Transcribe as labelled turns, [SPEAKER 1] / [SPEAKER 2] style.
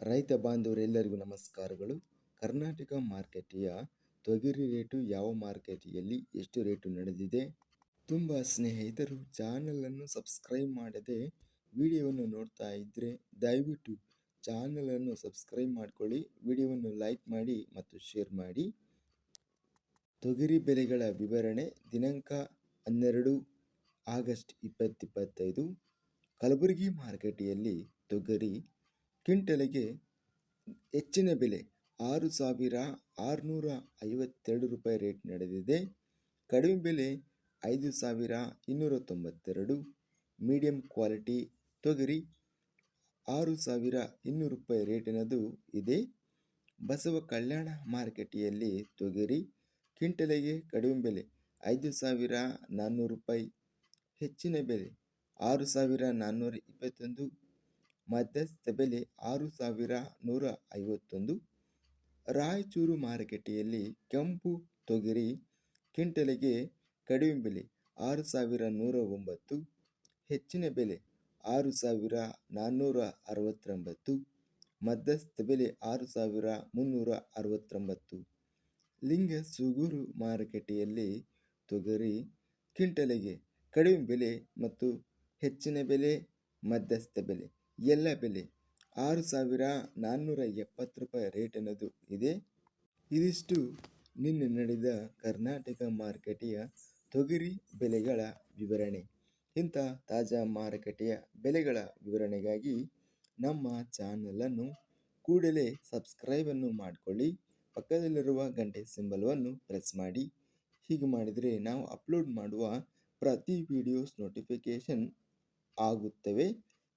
[SPEAKER 1] ರೈತ ಬಾಂಧವರೆಲ್ಲರಿಗೂ ನಮಸ್ಕಾರಗಳು. ಕರ್ನಾಟಕ ಮಾರ್ಕೆಟಿಯ ತೊಗರಿ ರೇಟು ಯಾವ ಮಾರ್ಕೆಟಿಯಲ್ಲಿ ಎಷ್ಟು ರೇಟು ನಡೆದಿದೆ? ತುಂಬ ಸ್ನೇಹಿತರು ಚಾನಲನ್ನು ಸಬ್ಸ್ಕ್ರೈಬ್ ಮಾಡದೆ ವಿಡಿಯೋವನ್ನು ನೋಡ್ತಾ ಇದ್ದರೆ ದಯವಿಟ್ಟು ಚಾನಲನ್ನು ಸಬ್ಸ್ಕ್ರೈಬ್ ಮಾಡಿಕೊಳ್ಳಿ, ವಿಡಿಯೋವನ್ನು ಲೈಕ್ ಮಾಡಿ ಮತ್ತು ಶೇರ್ ಮಾಡಿ. ತೊಗರಿ ಬೆಲೆಗಳ ವಿವರಣೆ ದಿನಾಂಕ ಹನ್ನೆರಡು ಆಗಸ್ಟ್ ಇಪ್ಪತ್ತಿಪ್ಪತ್ತೈದು ಕಲಬುರಗಿ ಮಾರುಕಟ್ಟೆಯಲ್ಲಿ ತೊಗರಿ ಕ್ವಿಂಟಲಿಗೆ ಹೆಚ್ಚಿನ ಬೆಲೆ ಆರು ಸಾವಿರ ಆರುನೂರ ಐವತ್ತೆರಡು ರೂಪಾಯಿ ರೇಟ್ ನಡೆದಿದೆ. ಕಡಿಮೆ ಬೆಲೆ ಐದು ಸಾವಿರ ಇನ್ನೂರ ತೊಂಬತ್ತೆರಡು. ಮೀಡಿಯಂ ಕ್ವಾಲಿಟಿ ತೊಗರಿ ಆರು ಸಾವಿರ ಇನ್ನೂರು ರೂಪಾಯಿ ರೇಟಿನದು ಇದೆ. ಬಸವ ಕಲ್ಯಾಣ ಮಾರುಕಟ್ಟೆಯಲ್ಲಿ ತೊಗರಿ ಕ್ವಿಂಟಲಿಗೆ ಕಡಿಮೆ ಬೆಲೆ ಐದು ಸಾವಿರ ನಾನ್ನೂರು ರೂಪಾಯಿ, ಹೆಚ್ಚಿನ ಬೆಲೆ ಆರು ಸಾವಿರ ನಾನ್ನೂರ ಇಪ್ಪತ್ತೊಂದು. ಮಧ್ಯಸ್ಥ ಬೆಲೆ ಆರು ಸಾವಿರ ನೂರ ಐವತ್ತೊಂದು. ರಾಯಚೂರು ಮಾರುಕಟ್ಟೆಯಲ್ಲಿ ಕೆಂಪು ತೊಗರಿ ಕ್ವಿಂಟಲಿಗೆ ಕಡಿಮೆ ಬೆಲೆ ಆರು ಸಾವಿರ ನೂರ ಒಂಬತ್ತು. ಹೆಚ್ಚಿನ ಬೆಲೆ ಆರು ಸಾವಿರ ನಾನ್ನೂರ ಅರವತ್ತೊಂಬತ್ತು. ಮಧ್ಯಸ್ಥ ಬೆಲೆ ಆರು ಸಾವಿರ ಮುನ್ನೂರ ಅರವತ್ತೊಂಬತ್ತು. ಲಿಂಗಸೂಗೂರು ಮಾರುಕಟ್ಟೆಯಲ್ಲಿ ತೊಗರಿ ಕ್ವಿಂಟಲಿಗೆ ಕಡಿಮೆ ಬೆಲೆ ಮತ್ತು ಹೆಚ್ಚಿನ ಬೆಲೆ ಮಧ್ಯಸ್ಥ ಬೆಲೆ ಎಲ್ಲ ಬೆಲೆ. ಆರು ಸಾವಿರ ನಾನ್ನೂರ ಎಪ್ಪತ್ತು ರೂಪಾಯಿ ರೇಟ್ ಅನ್ನೋದು ಇದೆ. ಇದಿಷ್ಟು ನಿನ್ನೆ ನಡೆದ ಕರ್ನಾಟಕ ಮಾರುಕಟ್ಟೆಯ ತೊಗರಿ ಬೆಲೆಗಳ ವಿವರಣೆ. ಇಂಥ ತಾಜಾ ಮಾರುಕಟ್ಟೆಯ ಬೆಲೆಗಳ ವಿವರಣೆಗಾಗಿ ನಮ್ಮ ಚಾನಲನ್ನು ಕೂಡಲೇ ಸಬ್ಸ್ಕ್ರೈಬನ್ನು ಮಾಡಿಕೊಳ್ಳಿ. ಪಕ್ಕದಲ್ಲಿರುವ ಗಂಟೆ ಸಿಂಬಲವನ್ನು ಪ್ರೆಸ್ ಮಾಡಿ. ಹೀಗೆ ಮಾಡಿದರೆ ನಾವು ಅಪ್ಲೋಡ್ ಮಾಡುವ ಪ್ರತಿ ವಿಡಿಯೋಸ್ ನೋಟಿಫಿಕೇಷನ್ ಆಗುತ್ತವೆ.